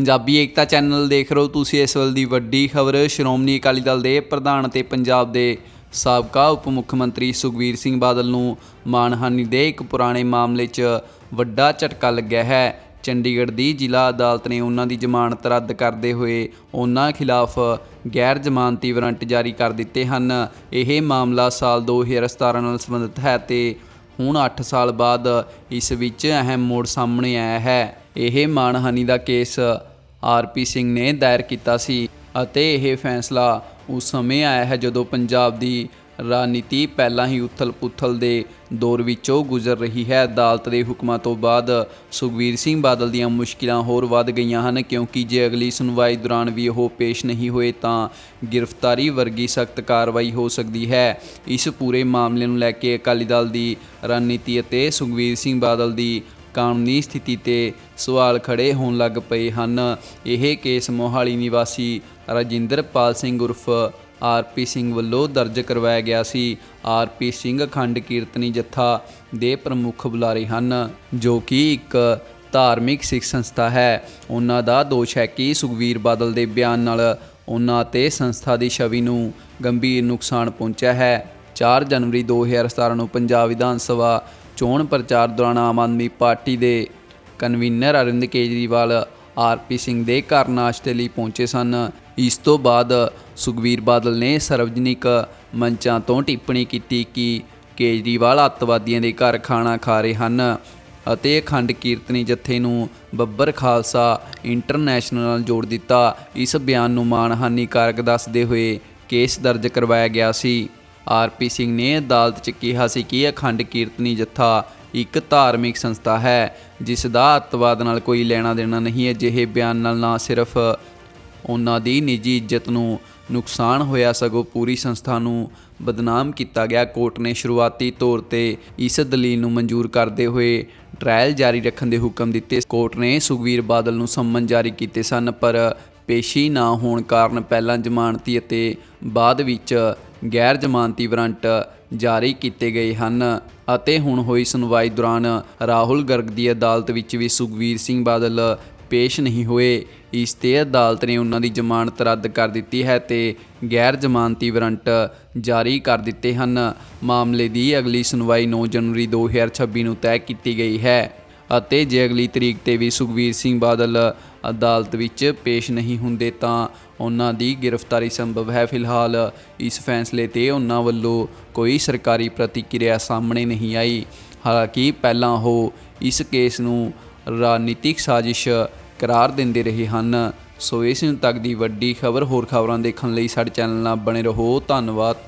ਪੰਜਾਬੀ ਏਕਤਾ channel ਦੇਖ ਰਹੇ ਹੋ ਤੁਸੀਂ ਇਸ ਵੇਲੇ ਦੀ ਵੱਡੀ ਖਬਰ। ਸ਼੍ਰੋਮਣੀ ਅਕਾਲੀ ਦਲ ਦੇ ਪ੍ਰਧਾਨ ਅਤੇ ਪੰਜਾਬ ਦੇ ਸਾਬਕਾ ਉਪ ਮੁੱਖ ਮੰਤਰੀ ਸੁਖਬੀਰ ਸਿੰਘ ਬਾਦਲ ਨੂੰ ਮਾਨਹਾਨੀ ਦੇ ਇੱਕ ਪੁਰਾਣੇ ਮਾਮਲੇ 'ਚ ਵੱਡਾ ਝਟਕਾ ਲੱਗਿਆ ਹੈ। ਚੰਡੀਗੜ੍ਹ ਦੀ ਜ਼ਿਲ੍ਹਾ ਅਦਾਲਤ ਨੇ ਉਹਨਾਂ ਦੀ ਜ਼ਮਾਨਤ ਰੱਦ ਕਰਦੇ ਹੋਏ ਉਹਨਾਂ ਖਿਲਾਫ ਗੈਰ ਜ਼ਮਾਨਤੀ ਵਾਰੰਟ ਜਾਰੀ ਕਰ ਦਿੱਤੇ ਹਨ। ਇਹ ਮਾਮਲਾ ਸਾਲ 2017 ਨਾਲ ਸੰਬੰਧਿਤ ਹੈ ਤੇ ਹੁਣ 8 ਸਾਲ ਬਾਅਦ ਇਸ ਵਿੱਚ ਅਹਿਮ ਮੋੜ ਸਾਹਮਣੇ ਆਇਆ ਹੈ। ਇਹ ਮਾਨਹਾਨੀ ਦਾ ਕੇਸ ਆਰ ਪੀ ਸਿੰਘ ਨੇ ਦਾਇਰ ਕੀਤਾ ਸੀ ਅਤੇ ਇਹ ਫੈਸਲਾ ਉਸ ਸਮੇਂ ਆਇਆ ਹੈ ਜਦੋਂ ਪੰਜਾਬ ਦੀ ਰਾਜਨੀਤੀ ਪਹਿਲਾਂ ਹੀ ਉਥਲ-ਪੁਥਲ ਦੇ ਦੌਰ ਵਿੱਚੋਂ ਗੁਜ਼ਰ ਰਹੀ ਹੈ। ਅਦਾਲਤ ਦੇ ਹੁਕਮਾਂ ਤੋਂ ਬਾਅਦ ਸੁਖਬੀਰ ਸਿੰਘ ਬਾਦਲ ਦੀਆਂ ਮੁਸ਼ਕਿਲਾਂ ਹੋਰ ਵੱਧ ਗਈਆਂ ਹਨ, ਕਿਉਂਕਿ ਜੇ ਅਗਲੀ ਸੁਣਵਾਈ ਦੌਰਾਨ ਵੀ ਉਹ ਪੇਸ਼ ਨਹੀਂ ਹੋਏ ਤਾਂ ਗ੍ਰਿਫਤਾਰੀ ਵਰਗੀ ਸਖਤ ਕਾਰਵਾਈ ਹੋ ਸਕਦੀ ਹੈ। ਇਸ ਪੂਰੇ ਮਾਮਲੇ ਨੂੰ ਲੈ ਕੇ ਅਕਾਲੀ ਦਲ ਦੀ ਰਣਨੀਤੀ ਅਤੇ ਸੁਖਬੀਰ ਸਿੰਘ ਬਾਦਲ ਦੀ ਕਾਨੂੰਨੀ ਸਥਿਤੀ ਤੇ ਸਵਾਲ ਖੜੇ ਹੋਣ ਲੱਗ ਪਏ ਹਨ। ਇਹ ਕੇਸ ਮੋਹਾਲੀ ਨਿਵਾਸੀ ਰਜਿੰਦਰਪਾਲ ਸਿੰਘ ਉਰਫ ਆਰਪੀ ਸਿੰਘ ਵੱਲੋਂ ਦਰਜ ਕਰਵਾਇਆ ਗਿਆ ਸੀ। ਆਰਪੀ ਸਿੰਘ ਅਖੰਡ ਕੀਰਤਨੀ ਜੱਥਾ ਦੇ ਪ੍ਰਮੁੱਖ ਬੁਲਾਰੇ ਹਨ, ਜੋ ਕਿ ਇੱਕ ਧਾਰਮਿਕ ਸਿੱਖ ਸੰਸਥਾ ਹੈ। ਉਹਨਾਂ ਦਾ ਦੋਸ਼ ਹੈ ਕਿ ਸੁਖਵੀਰ ਬਾਦਲ ਦੇ ਬਿਆਨ ਨਾਲ ਉਹਨਾਂ ਤੇ ਸੰਸਥਾ ਦੀ ਛਵੀ ਨੂੰ ਗੰਭੀਰ ਨੁਕਸਾਨ ਪਹੁੰਚਿਆ ਹੈ। 4 ਜਨਵਰੀ 2017 ਨੂੰ ਪੰਜਾਬ ਵਿਧਾਨ ਸਭਾ ਚੋਣ ਪ੍ਰਚਾਰ ਦੌਰਾਨ ਆਮ ਆਦਮੀ ਪਾਰਟੀ ਦੇ ਕਨਵੀਨਰ ਅਰਵਿੰਦ ਕੇਜਰੀਵਾਲ ਆਰਪੀ ਸਿੰਘ ਦੇ ਘਰ ਨਾਸ਼ਤੇ ਲਈ ਪਹੁੰਚੇ ਸਨ। ਇਸ ਤੋਂ ਬਾਅਦ ਸੁਖਵੀਰ ਬਾਦਲ ਨੇ ਸਰਵਜਨਿਕ ਮੰਚਾਂ ਤੋਂ ਟਿੱਪਣੀ ਕੀਤੀ ਕਿ ਕੇਜਰੀਵਾਲ ਅੱਤਵਾਦੀਆਂ ਦੇ ਘਰ ਖਾਣਾ ਖਾ ਰਹੇ ਹਨ ਅਤੇ ਅਖੰਡ ਕੀਰਤਨੀ ਜਥੇ ਨੂੰ ਬੱਬਰ ਖਾਲਸਾ ਇੰਟਰਨੈਸ਼ਨਲ ਨਾਲ ਜੋੜ ਦਿੱਤਾ। ਇਸ ਬਿਆਨ ਨੂੰ ਮਾਨਹਾਨੀਕਾਰਕ ਦੱਸਦੇ ਹੋਏ ਕੇਸ ਦਰਜ ਕਰਵਾਇਆ ਗਿਆ ਸੀ। ਆਰਪੀ ਸਿੰਘ ਨੇ ਅਦਾਲਤ 'ਚ ਕਿਹਾ ਸੀ ਕਿ ਅਖੰਡ ਕੀਰਤਨੀ ਜਥਾ ਇੱਕ ਧਾਰਮਿਕ ਸੰਸਥਾ ਹੈ, ਜਿਸ ਦਾ ਅੱਤਵਾਦ ਨਾਲ ਕੋਈ ਲੈਣਾ ਦੇਣਾ ਨਹੀਂ ਹੈ। ਜਿਹੇ ਬਿਆਨ ਨਾਲ ਨਾ ਸਿਰਫ ਉਹਨਾਂ ਦੀ ਨਿੱਜੀ ਇੱਜ਼ਤ ਨੂੰ ਨੁਕਸਾਨ ਹੋਇਆ, ਸਗੋਂ ਪੂਰੀ ਸੰਸਥਾ ਨੂੰ ਬਦਨਾਮ ਕੀਤਾ ਗਿਆ। ਕੋਰਟ ਨੇ ਸ਼ੁਰੂਆਤੀ ਤੌਰ ਤੇ ਇਸ ਦਲੀਲ ਨੂੰ ਮਨਜ਼ੂਰ ਕਰਦੇ ਹੋਏ ਟ੍ਰਾਇਲ ਜਾਰੀ ਰੱਖਣ ਦੇ ਹੁਕਮ ਦਿੱਤੇ। ਕੋਰਟ ਨੇ ਸੁਖਵੀਰ ਬਾਦਲ ਨੂੰ ਸੰਮਨ ਜਾਰੀ ਕੀਤੇ ਸਨ, ਪਰ ਪੇਸ਼ੀ ਨਾ ਹੋਣ ਕਾਰਨ ਪਹਿਲਾਂ ਜ਼ਮਾਨਤੀ ਅਤੇ ਬਾਅਦ ਵਿੱਚ ਗੈਰ ਜ਼ਮਾਨਤੀ ਵਾਰੰਟ ਜਾਰੀ ਕੀਤੇ ਗਏ ਹਨ ਅਤੇ ਹੁਣ ਹੋਈ ਸੁਣਵਾਈ ਦੌਰਾਨ ਰਾਹੁਲ ਗਰਗ ਦੀ ਅਦਾਲਤ ਵਿੱਚ ਵੀ ਸੁਖਵੀਰ ਸਿੰਘ ਬਾਦਲ ਪੇਸ਼ ਨਹੀਂ ਹੋਏ। ਇਸ ਤੇ ਅਦਾਲਤ ਨੇ ਉਹਨਾਂ ਦੀ ਜ਼ਮਾਨਤ ਰੱਦ ਕਰ ਦਿੱਤੀ ਹੈ ਤੇ ਗੈਰ ਜ਼ਮਾਨਤੀ ਵਾਰੰਟ ਜਾਰੀ ਕਰ ਦਿੱਤੇ ਹਨ। ਮਾਮਲੇ ਦੀ ਅਗਲੀ ਸੁਣਵਾਈ 9 ਜਨਵਰੀ 2026 ਨੂੰ ਤੈਅ ਕੀਤੀ ਗਈ ਹੈ। ਅਤੇ ਜੇ ਅਗਲੀ ਤਰੀਕ ਤੇ ਵੀ ਸੁਖਵੀਰ ਸਿੰਘ ਬਾਦਲ ਅਦਾਲਤ ਵਿੱਚ ਪੇਸ਼ ਨਹੀਂ ਹੁੰਦੇ ਤਾਂ ਉਹਨਾਂ ਦੀ ਗ੍ਰਿਫਤਾਰੀ ਸੰਭਵ ਹੈ। ਫਿਲਹਾਲ ਇਸ ਫੈਸਲੇ ਤੇ ਉਹਨਾਂ ਵੱਲੋਂ ਕੋਈ ਸਰਕਾਰੀ ਪ੍ਰਤੀਕਿਰਿਆ ਸਾਹਮਣੇ ਨਹੀਂ ਆਈ। ਹਾਲਾਂਕਿ ਪਹਿਲਾਂ ਉਹ ਇਸ ਕੇਸ ਨੂੰ ਰਾਜਨੀਤਿਕ ਸਾਜ਼ਿਸ਼ ਕਰਾਰ ਦਿੰਦੇ ਰਹੇ ਹਨ। ਸੋ ਇਸ ਨੂੰ ਤੱਕ ਦੀ ਵੱਡੀ ਖਬਰ ਹੋਰ ਖਬਰਾਂ ਦੇਖਣ ਲਈ ਸਾਡੇ ਚੈਨਲ ਨਾਲ ਬਣੇ ਰਹੋ। ਧੰਨਵਾਦ।